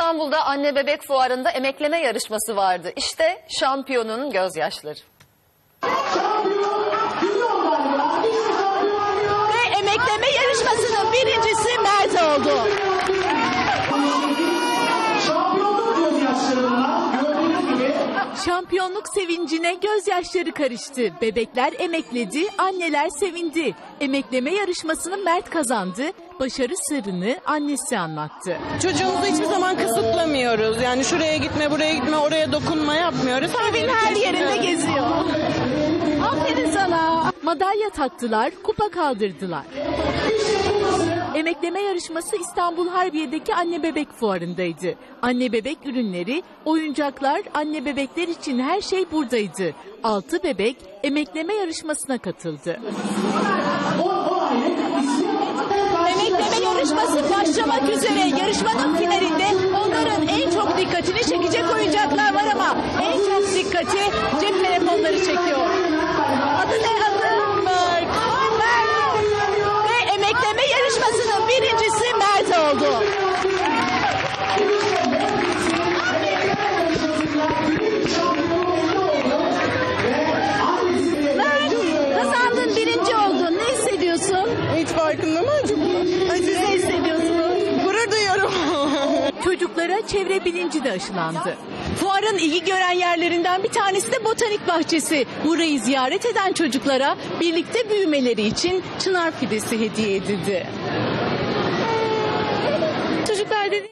İstanbul'da anne bebek fuarında emekleme yarışması vardı. İşte şampiyonun gözyaşları. Şampiyonluk sevincine gözyaşları karıştı. Bebekler emekledi, anneler sevindi. Emekleme yarışmasını Mert kazandı. Başarı sırrını annesi anlattı. Çocuğumuzu hiçbir zaman kısıtlamıyoruz. Yani şuraya gitme, buraya gitme, oraya dokunma yapmıyoruz. Evin her yerinde geziyor. Aferin sana. Madalya taktılar, kupa kaldırdılar. Emekleme yarışması İstanbul Harbiye'deki anne bebek fuarındaydı. Anne bebek ürünleri, oyuncaklar, anne bebekler için her şey buradaydı. Altı bebek emekleme yarışmasına katıldı. Emekleme yarışması başlamak üzere. Yarışmanın Hiç farkında mı acaba? Siz ne hissediyorsunuz? Gurur duyuyorum. Çocuklara çevre bilinci de aşılandı. Fuarın ilgi gören yerlerinden bir tanesi de botanik bahçesi. Burayı ziyaret eden çocuklara birlikte büyümeleri için çınar fidesi hediye edildi. Çocuklar dedi